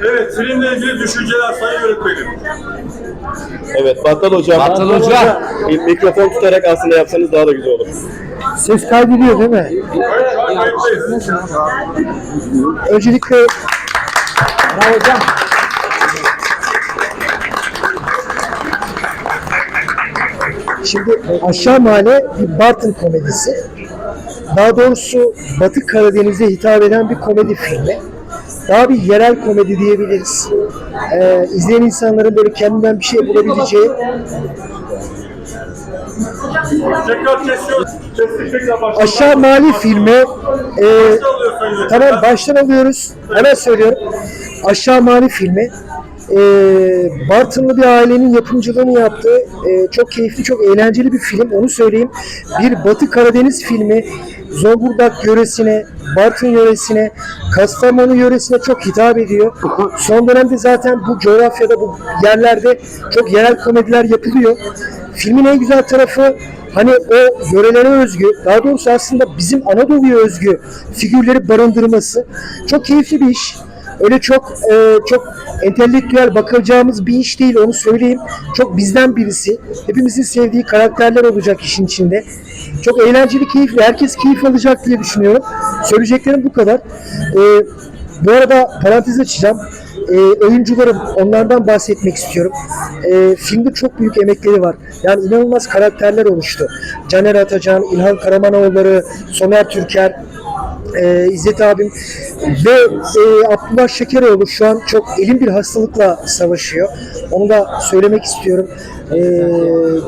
Evet, filmle ilgili düşünceler sayın yönetmenim. Evet Battal Hocam. Battal Hoca. Bir mikrofon tutarak aslında yapsanız daha da güzel olur. Ses kaydediyor değil mi? Evet, şu an kayıttayız. Öncelikle Şimdi Aşağı Mahalle bir Bartın komedisi. Daha doğrusu Batı Karadeniz'e hitap eden bir komedi filmi. Daha bir yerel komedi diyebiliriz. Ee, izleyen insanların böyle kendinden bir şey bulabileceği. Aşağı Mahalle filmi e. Tamam baştan alıyoruz. Hemen söylüyorum. Aşağı Mahalle filmi. Ee, Bartınlı bir ailenin yapımcılığını yaptığı e, çok keyifli, çok eğlenceli bir film. Onu söyleyeyim. Bir Batı Karadeniz filmi. Zonguldak yöresine, Bartın yöresine, Kastamonu yöresine çok hitap ediyor. Son dönemde zaten bu coğrafyada, bu yerlerde çok yerel komediler yapılıyor. Filmin en güzel tarafı hani o yörelere özgü, daha doğrusu aslında bizim Anadolu'ya özgü figürleri barındırması çok keyifli bir iş. Öyle çok e, çok entelektüel bakacağımız bir iş değil onu söyleyeyim. Çok bizden birisi. Hepimizin sevdiği karakterler olacak işin içinde. Çok eğlenceli, keyifli. Herkes keyif alacak diye düşünüyorum. Söyleyeceklerim bu kadar. E, bu arada parantez açacağım. E, oyuncularım, onlardan bahsetmek istiyorum. E, filmde çok büyük emekleri var. Yani inanılmaz karakterler oluştu. Caner Atacan, İlhan Karamanoğulları, Soner Türker, e, İzzet abim ve e, Abdullah Şekeroğlu şu an çok elin bir hastalıkla savaşıyor. Onu da söylemek istiyorum. E,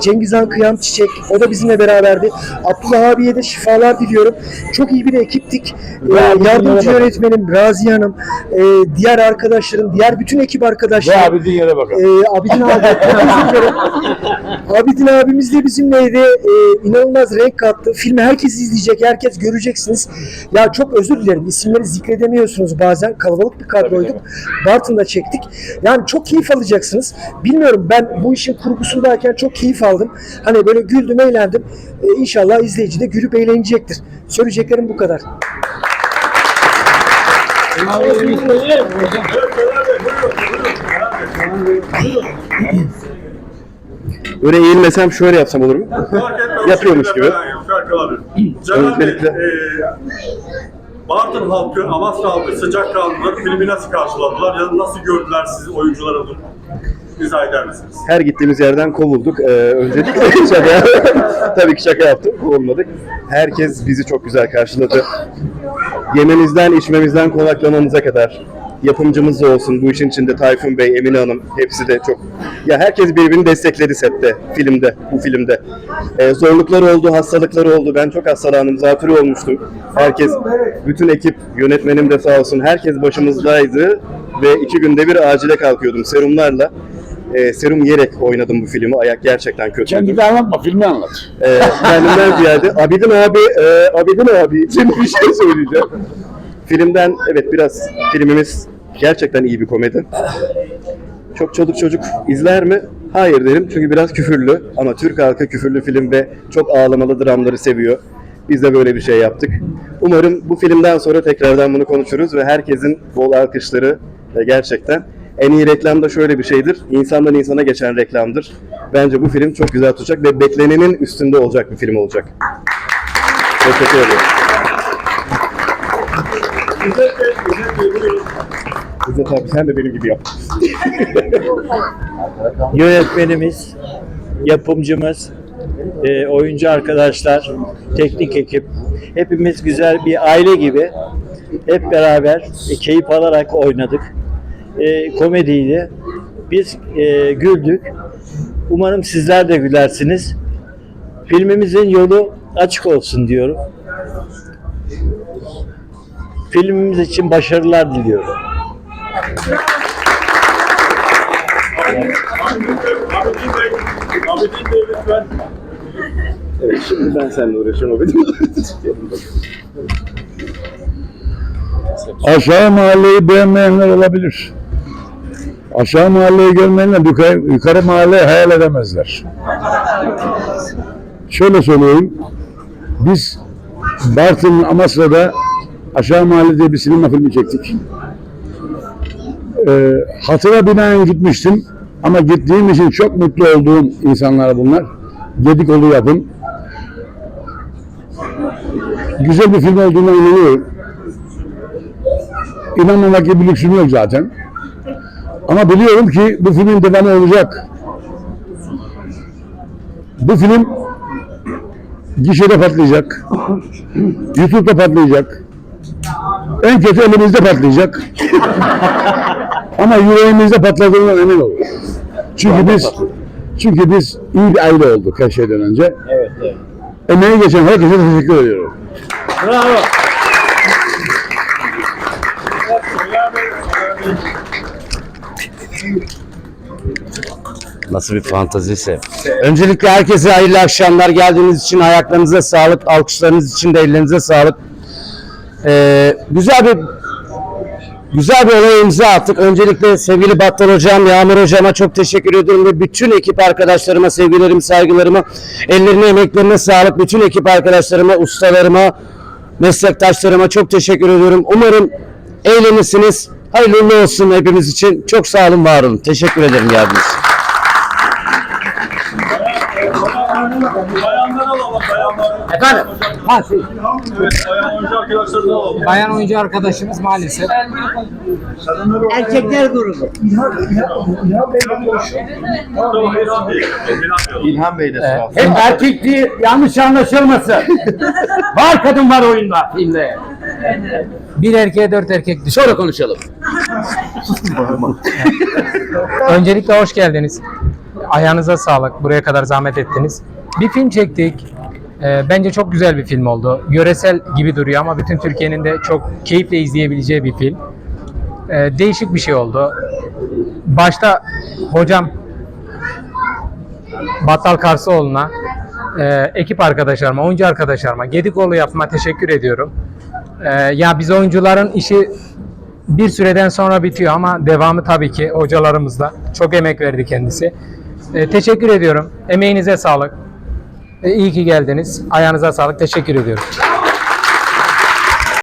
Cengiz Han Kıyam Çiçek, o da bizimle beraberdi. Abdullah abiye de şifalar diliyorum. Çok iyi bir ekiptik. E, yardımcı yönetmenim Raziye Hanım, e, diğer arkadaşlarım, diğer bütün ekip arkadaşlarım. Ve abidin yere bakalım. Ee, Abidin abi. Abidin abimiz de bizimleydi. Ee, inanılmaz renk kattı. Filmi herkes izleyecek, herkes göreceksiniz. Ya çok özür dilerim. İsimleri zikredemiyorsunuz bazen. Kalabalık bir kadroyduk. Bartın'da çektik. Yani çok keyif alacaksınız. Bilmiyorum ben bu işin kurgusundayken çok keyif aldım. Hani böyle güldüm, eğlendim. Ee, inşallah izleyici de gülüp eğlenecektir. Söyleyeceklerim bu kadar. Böyle eğilmesem şöyle yapsam olur mu? Yapıyormuş gibi. Şarkıları. Bartın halkı, Amasra halkı sıcak kaldılar. Filmi nasıl karşıladılar ya da nasıl gördüler siz oyuncuları bunu? İzah eder misiniz? Her gittiğimiz yerden kovulduk. Ee, öncelikle şaka. Tabii ki şaka yaptım. Kovulmadık. Herkes bizi çok güzel karşıladı. Yememizden, içmemizden, konaklamamıza kadar. Yapımcımız da olsun. Bu işin içinde Tayfun Bey, Emine Hanım hepsi de çok... Ya herkes birbirini destekledi sette, filmde, bu filmde. Ee, zorluklar oldu, hastalıklar oldu. Ben çok hastalandım, zatürre olmuştum. Herkes, bütün ekip, yönetmenim de sağ olsun. Herkes başımızdaydı ve iki günde bir acile kalkıyordum serumlarla. Ee, serum yiyerek oynadım bu filmi. Ayak gerçekten kötüydü. Kendini anlatma, filmi anlat. Ee, kendimden ziyade Abidin abi, e, Abidin abi için bir şey söyleyeceğim. Filmden evet biraz filmimiz gerçekten iyi bir komedi. Çok çocuk çocuk izler mi? Hayır derim çünkü biraz küfürlü ama Türk halkı küfürlü film ve çok ağlamalı dramları seviyor. Biz de böyle bir şey yaptık. Umarım bu filmden sonra tekrardan bunu konuşuruz ve herkesin bol alkışları ve gerçekten en iyi reklam da şöyle bir şeydir. İnsandan insana geçen reklamdır. Bence bu film çok güzel tutacak ve beklenenin üstünde olacak bir film olacak. Teşekkür ederim. İzzet abi sen de benim gibi yap. yönetmenimiz, yapımcımız, e, oyuncu arkadaşlar, teknik ekip, hepimiz güzel bir aile gibi hep beraber e, keyif alarak oynadık. E, komediydi. Biz e, güldük. Umarım sizler de gülersiniz. Filmimizin yolu açık olsun diyorum. Filmimiz için başarılar diliyorum. Evet şimdi ben seninle uğraşıyorum Abidin. Aşağı mahalleyi beğenmeyenler olabilir. Aşağı mahalleyi görmeyenler yukarı, yukarı mahalleyi hayal edemezler. Şöyle söyleyeyim, biz Bartın Amasra'da Aşağı Mahalle diye bir sinema filmi çektik. Ee, hatıra binaen gitmiştim ama gittiğim için çok mutlu olduğum insanlar bunlar. Gedikodu yapım. Güzel bir film olduğuna inanıyorum. İnanmamak gibi bir lüksüm yok zaten. Ama biliyorum ki bu filmin devamı olacak. Bu film gişede patlayacak. YouTube'da patlayacak. En kötü elimizde patlayacak. Ama yüreğimizde patladığından emin olun. Çünkü biz çünkü biz iyi bir aile olduk her şeyden önce. Evet, evet. Emeği geçen herkese teşekkür ediyorum. Bravo. Nasıl bir fantaziyse. Öncelikle herkese hayırlı akşamlar. Geldiğiniz için ayaklarınıza sağlık, alkışlarınız için de ellerinize sağlık. Ee, güzel bir güzel bir olaya imza attık. Öncelikle sevgili Battal Hocam, Yağmur Hocam'a çok teşekkür ediyorum ve bütün ekip arkadaşlarıma sevgilerimi, saygılarımı, ellerine, emeklerine sağlık. Bütün ekip arkadaşlarıma, ustalarıma, meslektaşlarıma çok teşekkür ediyorum. Umarım eğlenirsiniz. Hayırlı olsun hepimiz için. Çok sağ olun, var olun. Teşekkür ederim geldiğiniz Efendim? Ha, şey, Evet, bayan oyuncu arkadaşımız maalesef. Erkekler grubu. İlhan Bey. Hep erkekliği yanlış anlaşılmasın. var kadın var oyunda filmde. Bir erkeğe dört erkek düşüyor. Sonra konuşalım. Öncelikle hoş geldiniz. Ayağınıza sağlık. Buraya kadar zahmet ettiniz. Bir film çektik. Ee, bence çok güzel bir film oldu. Yöresel gibi duruyor ama bütün Türkiye'nin de çok keyifle izleyebileceği bir film. Ee, değişik bir şey oldu. Başta hocam Battal Karsoğlu'na, e, ekip arkadaşlarıma, oyuncu arkadaşlarıma, Gedikoğlu yapma teşekkür ediyorum. E, ya biz oyuncuların işi bir süreden sonra bitiyor ama devamı tabii ki hocalarımızla. Çok emek verdi kendisi. E, teşekkür ediyorum. Emeğinize sağlık. E, iyi ki geldiniz. Ayağınıza sağlık. Teşekkür ediyorum.